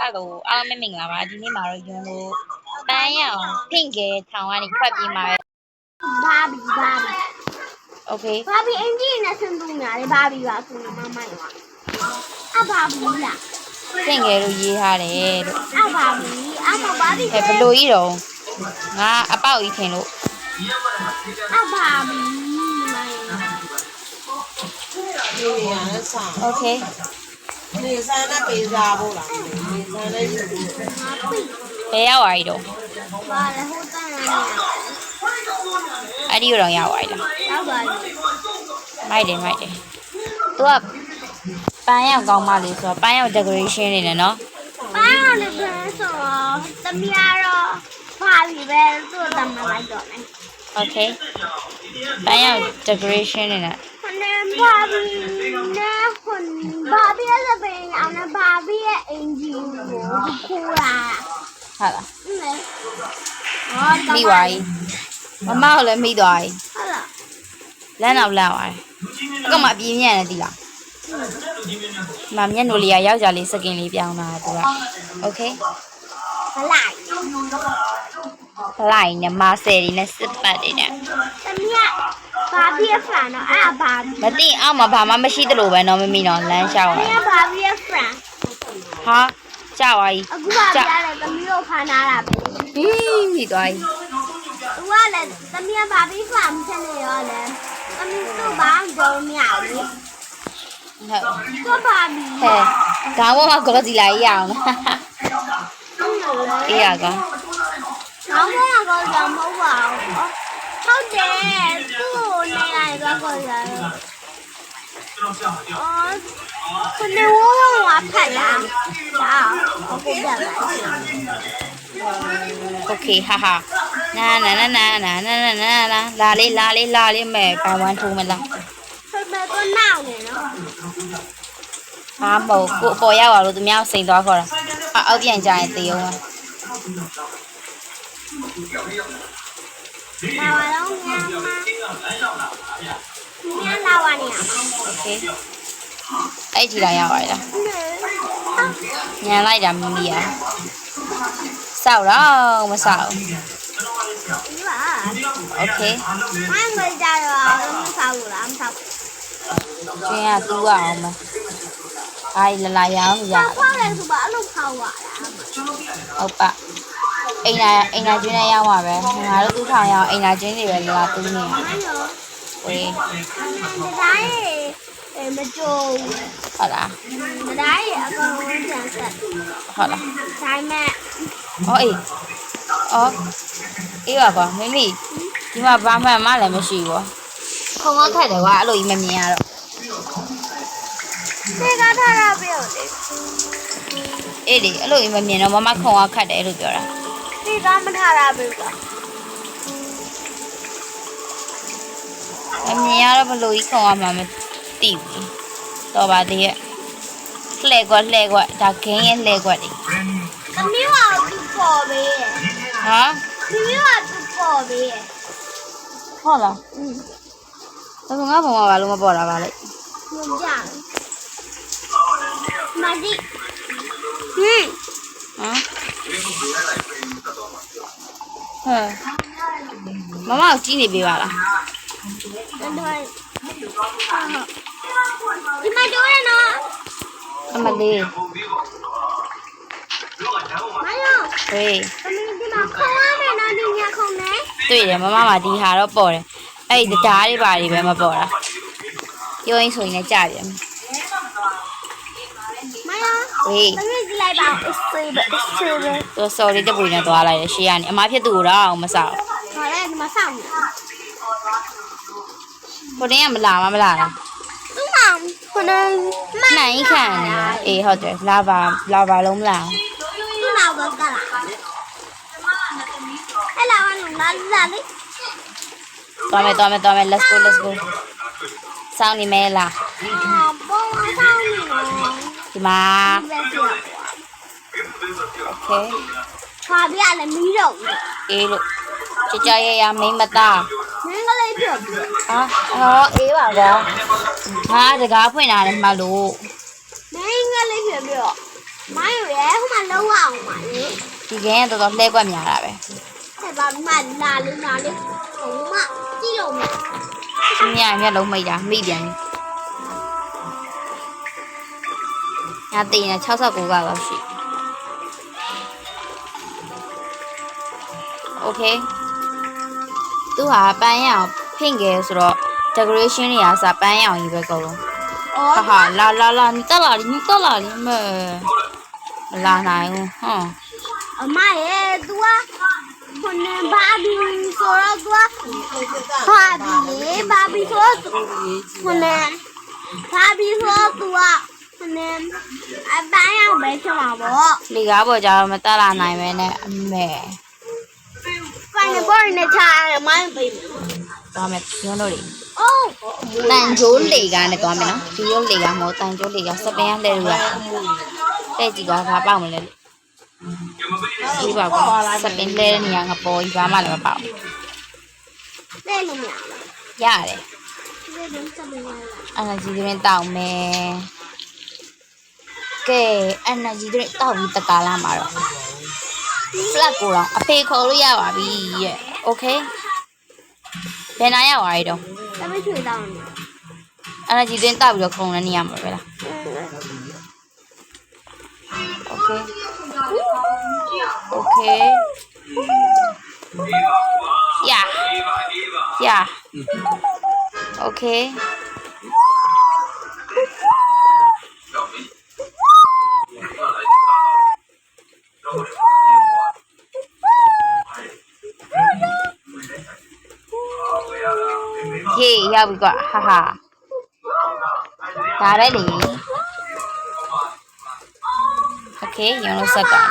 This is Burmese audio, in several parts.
အားလုံးမင်္ဂလာပါဒီနေ့မှာတော့ကျွန်တော်ပန်းရောင်ဖင့်ကဲထောင်ကနေဖတ်ပြီးမှာပဲဘာဘီဘာဘီ Okay ဘာဘီအင်ဂျီနဲ့ဆင်းသူများလေဘာဘီပါဆိုမမမိုင်ပါအဘာဘူးလားဖင့်ကဲလို့ရေးထားတယ်တို့အဘာဘူးအမဘာဘီအဲဘလို့ကြီးတော့ငါအပေါက်ကြီးထင်လို့အဘာဘူးမိုင် Okay နေဆန်းနဲ့ပေးစားဖို့လားနေဆန်းနဲ့ယူပြီးဘယ်ရောက်သွားပြီတော့ပါလေဟိုတန်းလာနေအဲ့ဒီတော့ရောက်သွားပြီလားရောက်ပါပြီမိုက်တယ်မိုက်တယ်သူကပန်းရောင်ကောင်းမလေးဆိုတော့ပန်းရောင် decoration နေတယ်နော်ပန်းရောင် decoration ဆိုတော့သမီးကတော့ဖာပြီးပဲသူ့တမ်းမလိုက်တော့မယ် okay ပန်းရောင် decoration နေတာ နဲ့ဘာဘီနဲ့ခွန်ဘာဘီရဲ့ပင်အောင်နဲ့ဘာဘီရဲ့အင်ဂျင်ကိုခိုးတာ ဟုတ်လား อืมอ๋อ မိသွားပြီမမကိုလည်းမိသွားပြီ ဟုတ်လား လမ်းတော့လမ်းသွားတယ်အကောင်မအပြင်းညံ့တယ်ဒီလားမမျက်နှာလေးကယောက်ျားလေးစကင်လေးပြောင်းတာသူကโอเค ဘလိုက် ဖလိုက်နဲ့မာဆယ်ဒီနဲ့စစ်ပတ်တွေနဲ့ တမီး ကဘာဘီရဲ့ friend တော့အဲ့ဒါဘာဘီမသိအောင်မှာဘာမှမရှိတလို့ပဲနော်မမီနော်လမ်းလျှောက်တမီးရကဘာဘီရဲ့ friend ဟာကြောက်သွားပြီအခုဘာဘီရတယ်တမီးကိုဖမ်းထားတာပဲဟီးမိသွားပြီသူကလည်းတမီးကဘာဘီ friend ဖြစ်နေရောလေတမီးသူ့ဘာမှတော့မရဘူးဟုတ်သူ့ဘာဘီဟဲ့ခေါင်းပေါ်မှာဂေါ်စီလာကြီးရအောင်အေးရကောကောင်းကောင်းကောင်းမဟုတ်ပါဘူး ဟုတ်တယ်သူ့ကိုနေလိုက်တော့ကောင်းရတယ်အော်ခုနကဝဝဖက်လာဒါဟုတ်ကဲ့ပါ โอเคဟာဟာနာနာနာနာနာနာနာနာနာလာလေးလာလေးလာလေးမဲ့ဘိုင်ဝမ်ထိုးမလား ဖက်ဖက်တော့နောက်နေနော် ဟာမဟုတ်ကိုအပေါ်ရောက်သွားလို့သူများစိန်သွားခေါ်တာအအောက်ပြန်ကြရင်သေအောင်လား လာပါ 妈妈要妈妈，妈妈玩呀。OK。အဲ့ဒီလာရပါလားညံလိုက်တာမီမီယာစောက်တော့မစောက်โอเคไม่เหมือนจะรอไม่เศร้าหรอไม่เศร้าကျင်းကတူးရအောင်မအားရလာရအောင်ရဟုတ်ပါလေဆိုပါအဲ့လိုဖောက်ပါလားဟုတ်ပါ အိမ်နာအိမ်နာကျင်းနဲ့ရောက်မှာပဲငါတို့သူ့ထောင်ရအောင်အိမ်နာကျင်းတွေပဲလာလာတူးနေမရောဝေးဒီတိုင်းအဲမကြိုဟုတ်လားဒီတိုင်းအကောင်ပြန်ဆက်ဟုတ်လားတိုင်းမဲ့အော်အေးအော်အေးပါကွာမိမိဒီမှာဘာမှမလည်းမရှိဘူးခုံတော့ခက်တယ်ကွာအဲ့လိုကြီးမမြင်ရတော့ဒီကထားတာပြောလေအေးလေအဲ့လိုကြီးမမြင်တော့မမခုံတော့ခက်တယ်လို့ပြောတာ ဒီကမထားတာပြောပါမမြင်ရတော့ဘလို့ကြီးခုံရမှာမသိဘူးတော့ပါသေးရဲ့လှဲ့ကွက်လှဲ့ကွက်ဒါခင်းရဲ့လှဲ့ကွက်တွေသမီးကသူပေါ်ပဲဟာသမီးကသူပေါ်ပဲဟုတ်လားอืมဒါဆိုငါဘုံမှာဘာလို့မပေါ်တာပါလဲညွန်ကြမဒီဟင်းဟမ် ဟဲ့မမကိုကြီးနေပေးပါလားအဲ့ဒါဒီမှာတော့ရနော်အမလေးမယောဝေးသမီးဒီမှာခေါင်းရမယ်နော်ဒီညခုံနေတွေ့တယ်မမမှာဒီဟာတော့ပေါ်တယ်အဲ့ဒီတရားတွေပါတွေပဲမပေါ်တာပြောရင်ဆိုရင်လည်းကြာပြန်မယော ဝေး Let me slide down. It's silver. It's silver. သူ sorry တဲ့ပူနဲ့သွားလိုက်ရရှေ့ကနေအမဖြစ်သူကိုတော့အောင်မဆောက် Rồi đây mà xong. ဟိုတင်းကမလာမမလာလား Đúng không? Con ơi. နိုင်ခံနေလားအေးဟုတ်တယ်လာပါလာပါလုံးမလား Lúc nào mà cả lại. Hay là anh cũng đã ra đi. သွားမယ်သွားမယ်သွားမယ် let's go let's go စောင်းနေမဲလား ဒီမှာဒီပဲပြော okay ခါပြလည်းမီးတော့ဘူးအေးလို့ကြကြရရမိမ့်မသားငင်းကလေးပြောပြဟာဟောအေးပါကွာငါတကားဖွင့်လာတယ်မှလို့မင်းကလေးပြောပြမိုင်းရတယ်ဟိုမှာလုံးဝအောင်ပါလေဒီကင်းကတော်တော်လှဲကွက်များတာပဲဆက်ပါမှလာလေးလာလေးဟိုမှာကြည့်လို့မ။ညမျက်လုံးမိတ်တာမိပြန်ပြီ။ ။ညာတင်ရ69ကပါရှိ။ Okay ။သူဟာပန်းရအောင်ဖင့်ခဲ့ဆိုတော့ decoration တွေကစပန်းရအောင်ကြီးပဲကုန်လုံး။အော်ဟာဟာလာလာလာနီတက်လာနီတက်လာနီမဲ။မလာနိုင်ဘူးဟွန်း။အမရဲ့ तू อ่ะคนเนี่ยบาบิโซโรตัวบาบิเลยบาบิโซตัวคนเนี่ยบาบิโซตัว နေအပန်းရောက်ပဲချင်မှာပေါ့လေကားပေါ်ကြတော့မတက်လာနိုင်ပဲနဲ့အမေကနေပေါ်နေချာမိုင်းပေးမယ်သွားမယ်ညွှန်းတို့တွေအိုးတန်ကြိုးလေကားနဲ့သွားမယ်နော်ဒီရုပ်လေကားမဟုတ်တန်ကြိုးလေကားစပင်းရလှည့်လို့ရတဲ့ကြည့်ကဘာပေါက်မလဲဒီပါကောစပင်းလှည့်တဲ့နေရာငပေါ်ကြီးဘာမှလည်းမပေါက်လဲလို့မရဘူးရတယ်လဲလို့စပင်းရလား energy drink တောက်မယ် ကဲ energy drink တောက်ပြီးတကားလာမှာတော့ flag ကိုတော့အဖေခေါ်လို့ရပါပြီရဲ့ okay ဘယ်နာရောက်သွားရတော့တမချွေတောင်းနေ energy drink တောက်ပြီးတော့ခုံနေနေရမှာပဲလား okay okay yeah yeah okay ရောက်ပြီကွာဟာဟာဒါပဲလေโอเคရုံလို့ဆက်သွား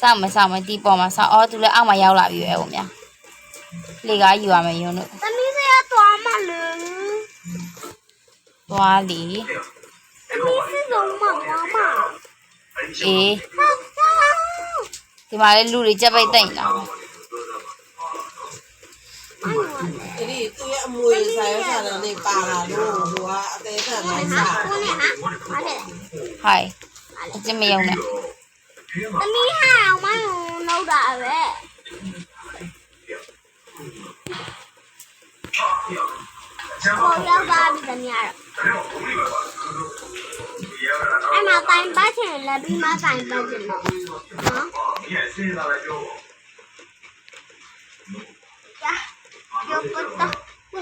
စောင့်မစောင့်မတီးပေါ်မှာစောင့်အော်သူလည်းအောက်မှာရောက်လာပြီပဲဟိုမြလေကားယူရမယ်ရုံလို့ တမီးစရသွားမလို့ သွားလီ တမီးစဆုံးမသွားမ အေး ဟာဟာ ဒီမှာလည်းလူတွေကြက်ပိတ်တိတ်လာ အဲ့ သူ့ရဲ့အမွေဆိုင်ရဆိုင်နဲ့ပါလာလို့ဟိုကအသေးခံလိုက်စားကိုနေဟာဟာလေဟိုင်အကျမယုံနဲ့တမီးဟာအောင်မလို့တာပဲပေါ်ရောက်ပါပြီတမီးရအဲ့မှာတိုင်ပတ်ချင်လည်းပြီးမှတိုင်ပတ်ချင်တော့နော်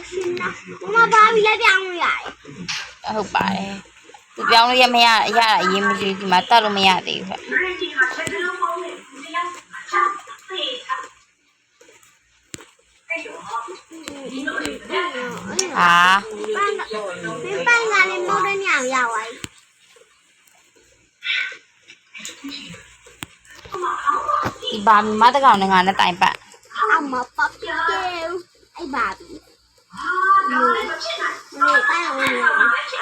ရှင်နာ။မမဘာဘီလည်းပြောင်းလို့ရတယ်။ဟုတ်ပါတယ်။သူပြောင်းလို့ရမရရတာအရေးမကြီးဒီမှာတတ်လို့မရသေးဘူး။ဟာပန်းကလည်းမောတဲ့ညောင်ရပါ Iba mata kau dengan netai pak. Ama papi kau. Ai babi.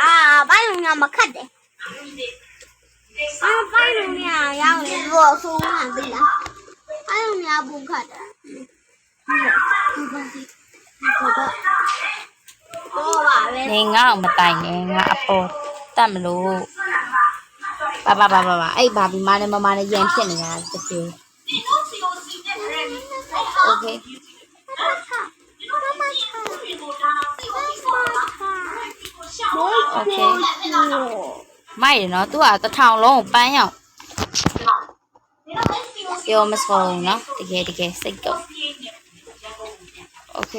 အာဘိုင်လုံးကမခတ်တယ်အာဘိုင်လုံးကရောက်နေသူ့အဆိုးမှန်ပြီလားဘိုင်လုံးကဘုခတ်တယ်ဒီပါစီဒီပါတော့တော့ပါပဲနေငါ့ကိုမတိုင်နဲ့ငါအပေါ်တတ်မလို့ပါပါပါပါပါအဲ့ဘာဘီမနဲ့မမနဲ့ရန်ဖြစ်နေတာတကယ်โอเค โอเค မိုက်တယ်နော်သူကတစ်ထောင်လုံးကိုပန်းရောက်ပြောမဆုံးနော်တကယ်တကယ်စိတ်တော့โอเค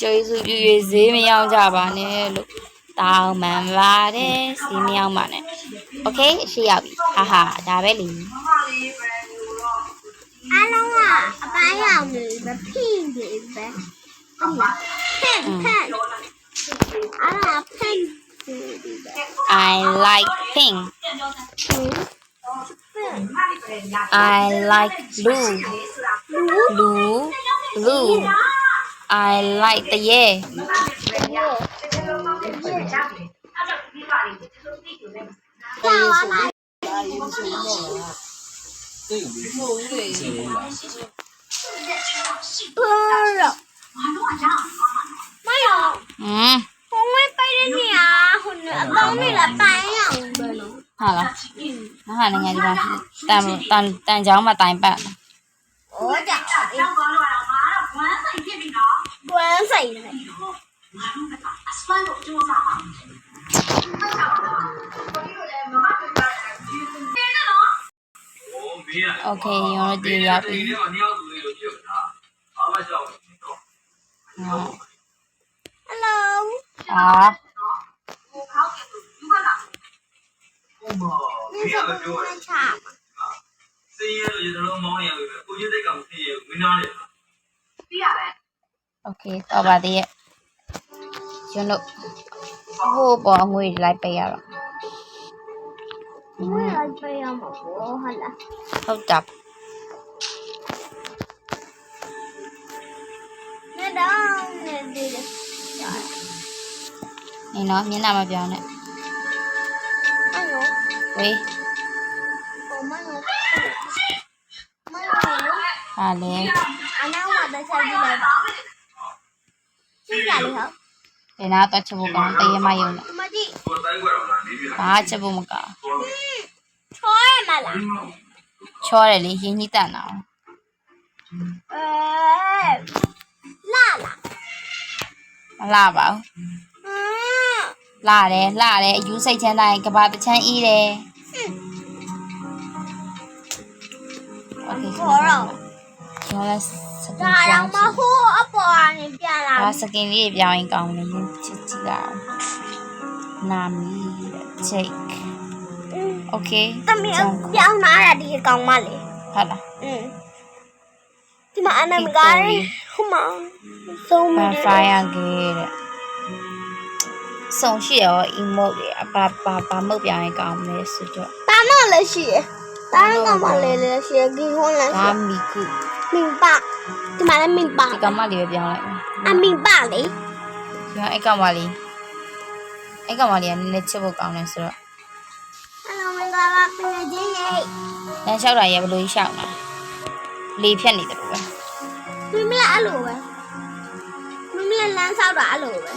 ကျေးဇူးပြု၍ဈေးမရောက်ကြပါနဲ့လို့တောင်းပန်ပါတယ်ဈေးမရောက်ပါနဲ့โอเคရှေ့ရောက်ပြီဟာဟာဒါပဲလေ အားလုံးကအပန်းရောင်နေပဲဖိနေပဲဟုတ်လားဖန် ဖန်အားလုံးကဖန်နေပြီပဲ I like pink ဖန် I like blue blue blue I like တရေကြော อืมผมไม่ไปได้เนี่ยหุ่นอะตองนี่ละไปอ่ะဟာလားမဟာနိုင်ငံဒီမှာတန်တန်တန်ချောင်းမှာတိုင်ပတ်โอ้จ้ะတော့ဘာလို့လဲငါတော့ဝမ်းဆိုင်ဖြစ်ပြီနော်ဝမ်းဆိုင်နေတယ်ငါတို့ကအစပန်ကိုကြိုးစားပါโอเคยอมดีครับอ่า တော်ပါသေးရဲ့ကျွန်တော်ဟိုပေါ်ငွေလိုက်ပေးရတော့ငွေလိုက်ပေးရမှာပေါ့ဟာလားဟုတ်တာနေတော့နေဒီနေနော်မျက်နှာမပြောင်းနဲ့အဲ့ရောဝေးမန်မန်ဟာလေအနာမှာတစ်ချက်ကြည့်လိုက် ကြည့်ကြလေဟောဒီနာတော့ချက်ဖို့ကောင်းတရေမယုံနဲ့မကြည့်ဘာချက်ဖို့မကောင်းချောရမလားချောတယ်လေရင်းကြီးတန်တာအဲလာလာမလာပါဘူးလာတယ်လာတယ်အယူစိတ်ချမ်းသာရင်ကဘာတစ်ချမ်းအေးတယ်โอเคขอร้อง Yes. စကင် ဒါ ပြော တော့ င်း မဟုတ်အပေါ်ကနေပြန်လာ ဒါစကင်လေးပြောင်းရင်ကောင်းတယ်ရင်းချစ်ကြည့်တာနာမီချိတ်โอเค သမီးပြောင်းလာတာဒီအကောင်မလေး ဟုတ်လား อืมဒီမှာအနမကားရဟိုမှာဆုံးမ ဘာ တယ် ဖိုင်ရခဲ့တဲ့ဆောင်ရှိရော emote တွေအပါပါပါမုတ်ပြောင်းရင်ကောင်းမယ်ဆိုတော့ တာမလည်းရှိရတာကောင်မလေးလည်းရှိရဂီဟွန်လည်း ဒါ ရှိ မီကု မင်ပါဒီမှာလည်းမင်ပါ ဒီကောင်မလေးပဲပြောင်းလိုက်မယ် အမင်ပါလေ ဒီအဲ့ကောင်မလေးအဲ့ကောင်မလေးကနည်းနည်းချစ်ဖို့ကောင်းတယ်ဆိုတော့ အလုံးမင်္ဂလာပါပြင်ချင်းရဲ့ လမ်းလျှောက်တာရဘလို့ရှောက်တာလေဖြတ်နေတယ်လို့ပဲ မမလည်းအဲ့လိုပဲမမလည်းလမ်းဆောက်တာအဲ့လိုပဲ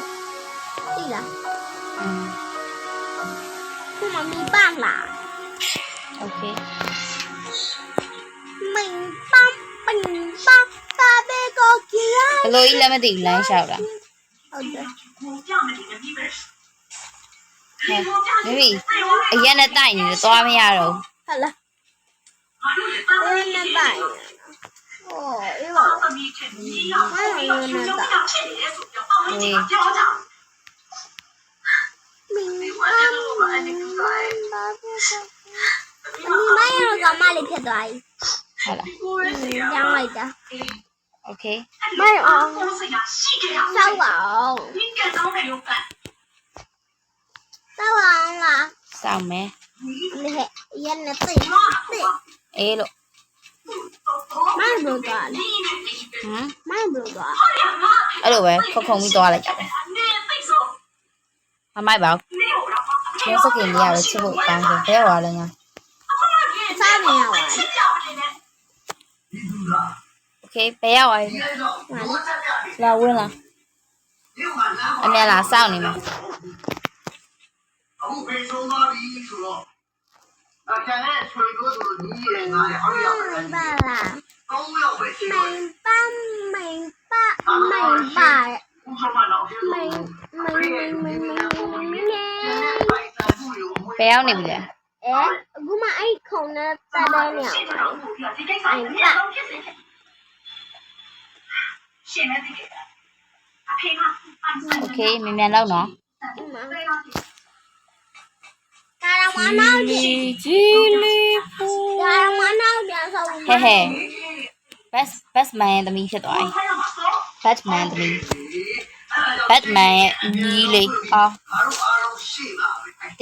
သိလား อืม ဟိုမှာမင်ပါလား โอเค မင်ပါ ပင်ပါကာဘေကိုကီယာ ဘလို့ကြီးလည်းမသိဘူးလမ်းလျှောက်တာ ဟုတ်တယ် ဟဲ့မိမိအရက်နဲ့တိုက်နေတယ်သွားမရတော့ ဟုတ်လားဘယ်နဲ့တိုင်โอ้အေးပါမင်းလည်းနဲ့တိုင် ဘူးဟေး မင်ပါမင်ပါမင်းမရကမလေးဖြစ်သွားပြီ ဟုတ်လား ကျောင်းလိုက်တာ โอเค မရအောင် ဆောက်ပါအောင်ဆောက်အောင်လားစောင့်မယ်လေရနေသိသိအေးလို့မိုင်းဘလို့သွားလေဟမ်မိုင်းဘလို့သွားအဲ့လိုပဲခုတ်ခုံပြီးသွားလိုက်ကြတယ်မမိုက်ပါဘူးကျောင်းစကင် ok, bé rồi là quên là anh em là sao này mà? Bà là mình ba mình ba mình bà mình mình mình mình nghe béo này vậy ဝင်လာအမြန်လာစောင့်နေမှာ အခုဖေဆုံးသွားပြီဆိုတော့အကျန်တဲ့ဆွေတို့တို့ညီရဲ့ငါရဲ့အောက်ရောက်တယ် ပါလား ကောင်းရောက်ပဲရှိ မ တော့ င်းပါမင်းပါမင်းပါ ဦးဆုံးမတော့ဖြစ် မ လို့ င်းမင်းမင်းမင်းမင်းမင်း ပိုက်တာမှုရောမွေး ဘဲရောက်နေပြီလဲ အဲအခုမှအဲ့ခုံနဲ့တက်တဲ့နေရာမှာမင်းပါ โอเคမြန်မြန်လောက်နော် ဒါတော့မနောက်ကြည့် ကြီးလေးပူ ဒါတော့မနောက်ပြန်ဆောက် ဟဲဟဲ best best man သမီးဖြစ်သွားပြီ batman သမီး batman ရဲ့ညီလေးအာ အားလုံးအားလုံးရှိပါ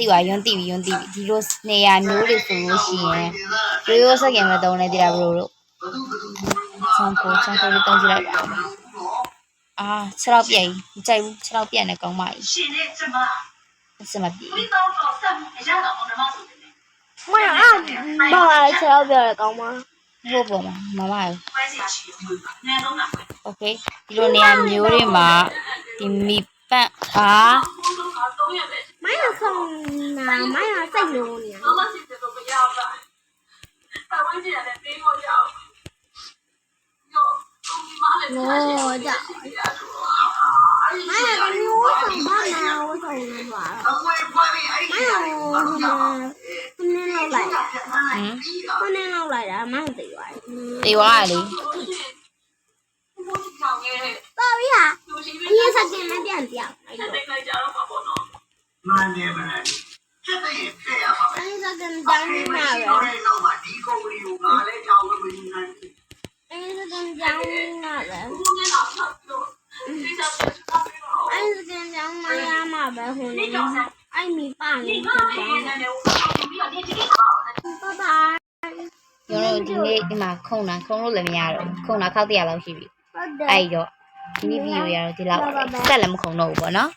ပဲ တိပါယွန်းတိပြီယွန်းတိပြီဒီလိုနေရာမျိုးတွေဆိုလို့ရှိရင်ရိုးရိုးစက်ခင်မတုံးနေသေးတာဘလို့လို့ ဘသူဘသူ ချန်ကိုချန်ကိုလေးတုံးကြည့်လိုက်ပါဦးအာခြေထောက်ပြက်ကြီးမကြိုက်ဘူးခြေထောက်ပြက်နေကောင်းပါကြီးစမပြေ မရအောင်ဘာလဲဆောက်ပြောရကောင်းမ ဟိုပေါ်မှာမမရโอเคဒီလိုနေရာမျိုးတွေမှာဒီမီပန့်အာ 没有送呢，没有在留呢。妈妈现在都不要了，台湾竟然连给我要，有你妈的，我的。没有，你我想办呢，我想办法。没有，什么？今天弄来的，嗯，今天弄来的，没有地瓜。地瓜里。爸爸，你也是给我点点。太没开家了嘛，不弄。 မှန်တယ်ဗျာစစ်တရေဖြစ်ရပါမယ်အဲ့ဒါကတန်းနေမှာပဲအဲ့ဒါကဒီကုမ္ပဏီကိုငါလည်းကြောင်းလို့မယူနိုင်ဘူးအဲ့ဒါကကြောင်းနေတာပဲဘုန်းကြီးကဖတ်လို့ဒီကြောင့်အဲ့ဒါကကြောင်းမရမှာပဲဟိုနေအဲ့မိပါနေတော့ဘာဘာကျွန်တော်ဒီနေ့ဒီမှာခုံတာခုံလို့လည်းမရတော့ခုံတာခောက်တရလောက်ရှိပြီအဲ့တော့ဒီနေ့ဗီဒီယိုရတော့ဒီလောက်ပါပဲဆက်လည်းမခုံတော့ဘူးပေါ့နော်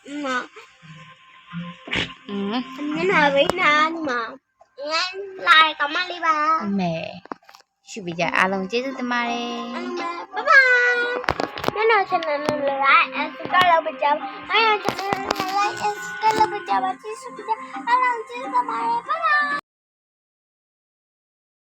မอืมမျက်နှာဝိနာဒီမှာငန်းလိုက်ကမလေးပါအမေရှုပြီးကြအားလုံးကျေးဇူးတင်ပါတယ်ဘိုင်ဘိုင်မျက်နှာချင်တယ်လို့လိုက်အစကလောက်ပကြအဲ့ချင်တယ်လိုက်အစကလောက်ပကြပါချစ်စပကြအားလုံးကျေးဇူးတင်ပါတယ်ဘိုင်ဘိုင်